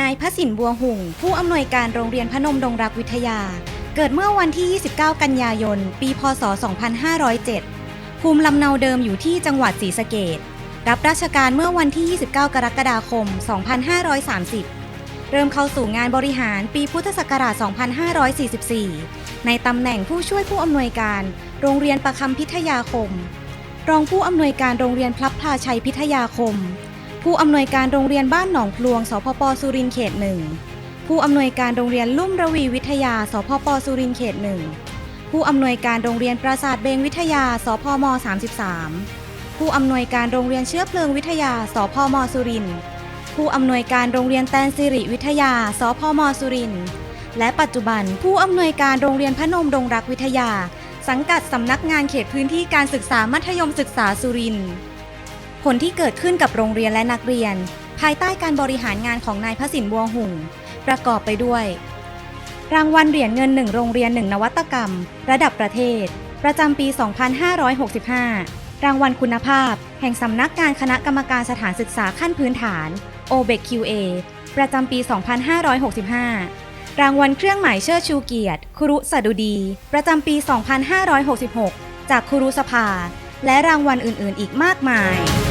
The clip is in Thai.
นายพระสินบัวหุ่ง ผู้อำนวยการโรงเรียนพนมดงรักวิทยา เกิดเมื่อวันที่ 29 กันยายน ปีพศ 2507 ภูมิลำเนาเดิมอยู่ที่จังหวัดศรีสะเกดรับราชการเมื่อวันที่ 29 กรกฎาคม 2530 เริ่มเข้าสู่งานบริหารปีพุทธศักราช 2544 ในตำแหน่งผู้ช่วยผู้อำนวยการ โรงเรียนประคำพิทยาคม รองผู้อำนวยการโรงเรียนพลับพลาชัยพิทยาคม ผู้อำนวยการโรงเรียนบ้านหนองพลวง สพปสุรินเขตหนึ่งผู้อำนวยการโรงเรียนลุ่มระวีวิทยา สพปสุรินเขตหนึ่งผู้อำนวยการโรงเรียนปราสาทเบงวิทยา สพม 33 ผู้อำนวยการโรงเรียนเชื้อเพลิงวิทยา สพม สุรินทร์ผู้อำนวยการโรงเรียนแตนสิริวิทยา สพม สุรินทร์และปัจจุบันผู้อำนวยการโรงเรียนพนมดงรักวิทยา สังกัดสำนักงานเขตพื้นที่การศึกษามัธยมศึกษาสุรินทร์ ผลที่เกิดขึ้นกับโรงเรียนและนักเรียน ภายใต้การบริหารงานของนายพระสินบัวหุ่ง ประกอบไปด้วย รางวัลเหรียญเงิน1โรงเรียน1นวัตกรรม ระดับประเทศ ประจำปี 2565 รางวัลคุณภาพ แห่งสำนักงานคณะกรรมการสถานศึกษาขั้นพื้นฐาน OBEQA ประจำปี 2565 รางวัลเครื่องหมายเชิดชูเกียรติ ครุสดุดี ประจำปี 2566 จากครุสภา และรางวัลอื่น ๆ อีกมากมาย